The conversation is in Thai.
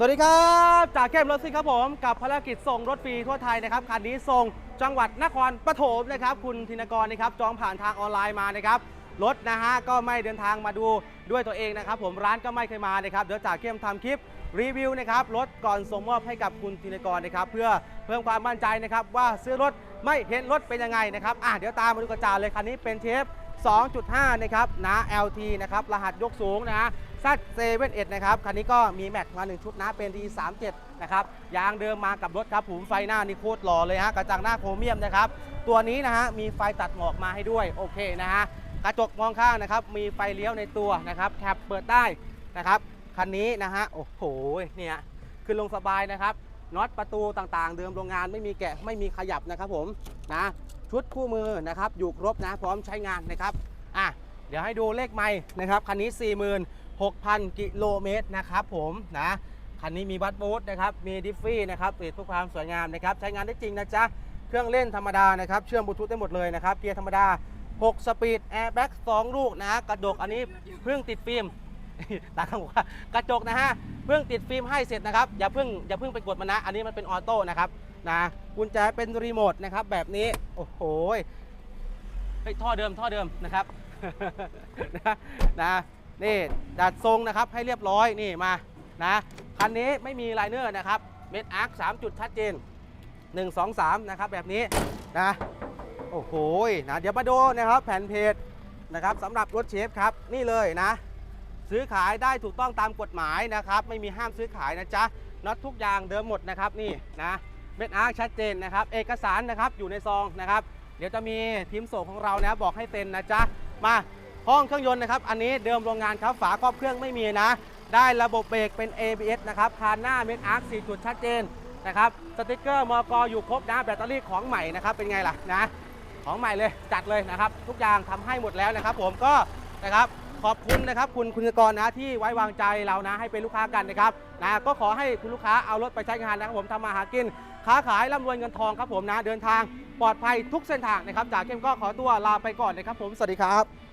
สวัสดีครับ จากเข้มรถซิ่งครับผมกับภารกิจส่งรถฟรีทั่วไทยนะครับคันนี้ส่งจังหวัดนครปฐมนะครับคุณธินกรนะครับจองผ่านทางออนไลน์มานะครับรถนะฮะก็ไม่เดินทางมาดูด้วยตัวเองนะครับ ผมร้านก็ไม่เคยมานะครับเดี๋ยวจากเข้มทำคลิปรีวิวนะครับรถก่อนส่งมอบให้กับคุณธินกรนะครับเพื่อเพิ่มความมั่นใจนะครับว่าซื้อรถไม่เห็นรถเป็นยังไงนะครับอะเดี๋ยวตามมาดูกระจาเลยคันนี้เป็นเชฟ 2.5 นะครับนะ LT นะครับ รหัสยกสูงนะฮะซัดเซเว่นเอ็ดนะครับ คันนี้ก็มีแม็กมา 1 ชุดนะ เป็น D37 นะครับ ยางเดิมมากับรถครับผมไฟหน้านี่โคตรหล่อเลยฮะ กระจังหน้าโครเมียมนะครับ ตัวนี้นะฮะ มีไฟตัดหมอกมาให้ด้วย โอเคนะฮะ กระจกมองข้างนะครับ มีไฟเลี้ยวในตัวนะครับแคปเปิดได้นะครับ คันนี้นะฮะ โอ้โห เนี่ย ขึ้นลงสบายนะครับ น็อตประตูต่างๆ เดิมโรงงานไม่มีแกะไม่มีขยับนะครับผมนะชุดคู่มือนะครับอยู่ครบนะพร้อมใช้งานนะครับอะเดี๋ยวให้ดูเลขไม้นะครับคันนี้ 46,000 กิโลเมตรนะครับผมนะคันนี้มีบัตบูทนะครับมีดิฟฟี่นะครับปิดเพื่อความสวยงามนะครับใช้งานได้จริงนะจ๊ะเครื่องเล่นธรรมดานะครับเชื่อมบลูทูธได้หมดเลยนะครับเกียร์ธรรมดา 6 สปีดแอร์แบ็ก2ลูกนะกระจกอันนี้เพิ่งติดฟิล์ม ตาข้างบอกว่ากระจกนะฮะเพิ่งติดฟิล์มให้เสร็จนะครับอย่าเพิ่งอย่าเพิ่งไปกดมันนะอันนี้มันเป็นออโต้นะครับนะกุญแจเป็นรีโมทนะครับแบบนี้โอ้โหเฮ้ยท่อเดิมท่อเดิมนะครับนะนะนี่ดัดทรงนะครับให้เรียบร้อยนี่มานะคันนี้ไม่มีไลเนอร์นะครับเม็ดอาร์คสามจุดชัดเจน 1 2 3 นะครับแบบนี้นะโอ้โหนะเดี๋ยวมาดูนะครับแผ่นเพจนะครับสำหรับรถเชฟครับนี่เลยนะ ซื้อขายได้ถูกต้องตามกฎหมายนะครับ ไม่มีห้ามซื้อขายนะจ๊ะน็อตทุกอย่างเดิมหมดนะครับนี่นะเม็ดอาร์คชัดเจนนะครับ เอกสารนะครับอยู่ในซองนะครับ เดี๋ยวจะมีทีมส่งของเรานะบอกให้เซ็นนะจ๊ะมาห้องเครื่องยนต์นะครับ อันนี้เดิมโรงงานครับฝาครอบเครื่องไม่มีนะ ได้ระบบเบรกเป็น ABS นะครับคานหน้าเม็ดอาร์ค4จุดชัดเจนนะครับสติกเกอร์มอกอยู่ครบนะแบตเตอรี่ของใหม่นะครับเป็นไงล่ะนะของใหม่เลยจัดเลยนะครับ ทุกอย่างทำให้หมดแล้วนะครับ ผมก็นะครับ ขอบคุณนะครับคุณคุณกรนะที่ไว้วางใจเรานะให้เป็นลูกค้ากันนะครับนะก็ขอให้คุณลูกค้าเอารถไปใช้งานนะครับผมทำมาหากิน ค้าขายร่ำรวยเงินทองครับผมนะเดินทางปลอดภัยทุกเส้นทางนะครับจากเข้มก็ขอตัวลาไปก่อนนะครับผมสวัสดีครับ